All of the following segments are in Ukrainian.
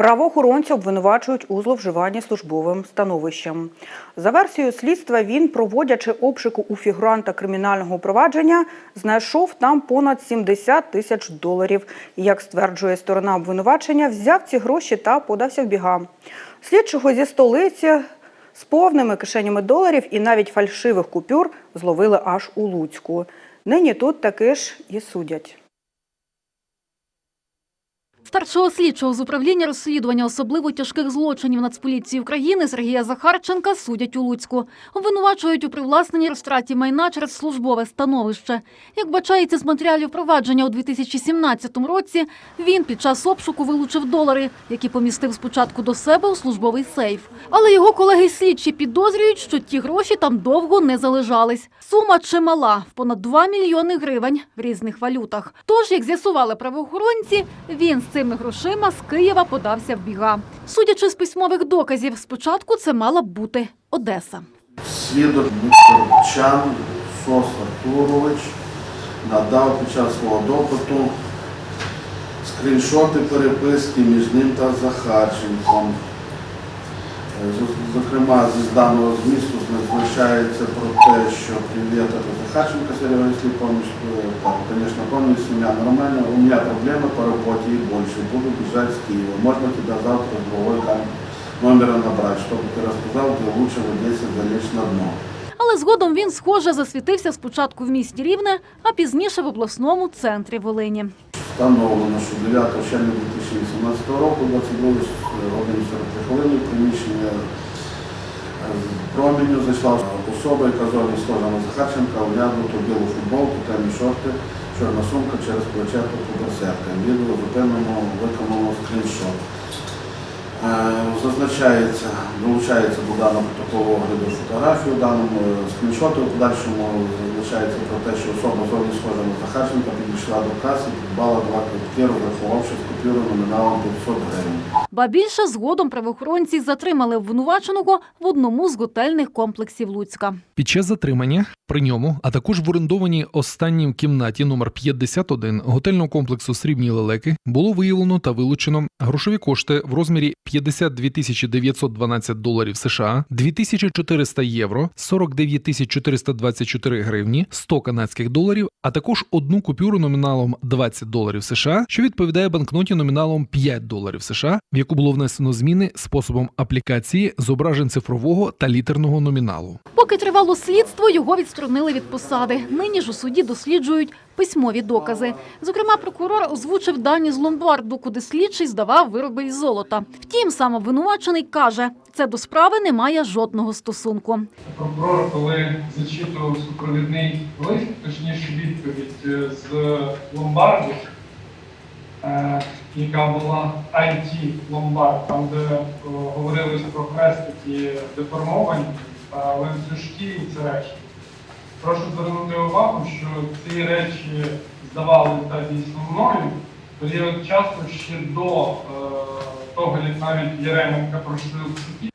Правоохоронці обвинувачують у зловживанні службовим становищем. За версією слідства, він, проводячи обшуку у фігуранта кримінального провадження, знайшов там понад 70 тисяч доларів. Як стверджує сторона обвинувачення, взяв ці гроші та подався в біга. Слідчого зі столиці з повними кишенями доларів і навіть фальшивих купюр зловили аж у Луцьку. Нині тут таки ж і судять. Старшого слідчого з управління розслідування особливо тяжких злочинів Нацполіції України Сергія Захарченка судять у Луцьку. Обвинувачують у привласненні розтраті майна через службове становище. Як бачається з матеріалів провадження у 2017 році, він під час обшуку вилучив долари, які помістив спочатку до себе у службовий сейф. Але його колеги слідчі підозрюють, що ті гроші там довго не залежались. Сума чимала в понад 2 мільйони гривень в різних валютах. Тож, як з'ясували правоохоронці, він цими грошима з Києва подався в біга. Судячи з письмових доказів, спочатку це мала б бути Одеса. Свідок Віктор Чан Сос Артурович надав під час свого допиту скріншоти переписки між ним та Захарченком. Е, з- Зокрема, з даного змісту зазначається про те, що привіт, это Захарченко Серега, если помнишь, Э, так, конечно, помню, с меня нормально, у меня проблемы по работе и больше, буду бежать с Киева, можно тебя завтра в другой кам- номера набрать, чтобы ты рассказал, где лучше в Одессе залечь на дно. Але згодом він, схоже, засвітився спочатку в місті Рівне, а пізніше в обласному центрі Волині. Встановлено, що 9 червня 2018 року, 22 години 40 хвилин, приміщення е, з променю зайшла особа, яка зовні схожа на Захарченка, одягнуту білу футболку, темні шорти, чорна сумка через плече та берсерка. Відео зупинено, виконано скріншот. Е, Зазначається, долучається до даного протоколу огляду фотографії, даному е, скріншоту, в подальшому зазначається про те, що особа зовні схожа на Захарченка підійшла до каси, придбала два квитки, розрахувавши з купюру номіналом 500 гривень. Ба більше згодом правоохоронці затримали обвинуваченого в одному з готельних комплексів Луцька. Під час затримання при ньому, а також в орендованій останній кімнаті номер 51 готельного комплексу Срібні лелеки було виявлено та вилучено грошові кошти в розмірі 52 тисячі 912 доларів США, 2400 євро, 49 тисяч 424 гривні, 100 канадських доларів, а також одну купюру номіналом 20 доларів США, що відповідає банкноті номіналом 5 доларів США, в яку було внесено зміни способом аплікації зображень цифрового та літерного номіналу. Поки тривало слідство, його відсторонили від посади. Нині ж у суді досліджують письмові докази. Зокрема, прокурор озвучив дані з ломбарду, куди слідчий здавав вироби із золота. Втім, сам обвинувачений каже, це до справи не має жодного стосунку. Прокурор, коли зачитував супровідний лист, точніше відповідь е, з ломбарду, яка була it ломбард, там де е, говорилось про хрестики деформовані, е, ланцюжки і ці речі. Прошу звернути увагу, що ці речі здавалися та дійсно мною тоді період часу ще до е, того, як навіть Єременка пройшли в суді.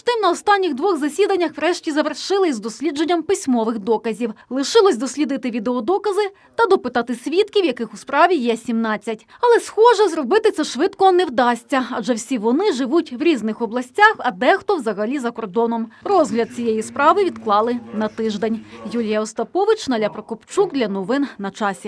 Між тим, на останніх двох засіданнях врешті завершили із дослідженням письмових доказів. Лишилось дослідити відеодокази та допитати свідків, яких у справі є 17. Але, схоже, зробити це швидко не вдасться, адже всі вони живуть в різних областях, а дехто взагалі за кордоном. Розгляд цієї справи відклали на тиждень. Юлія Остапович, Наля Прокопчук для новин на часі.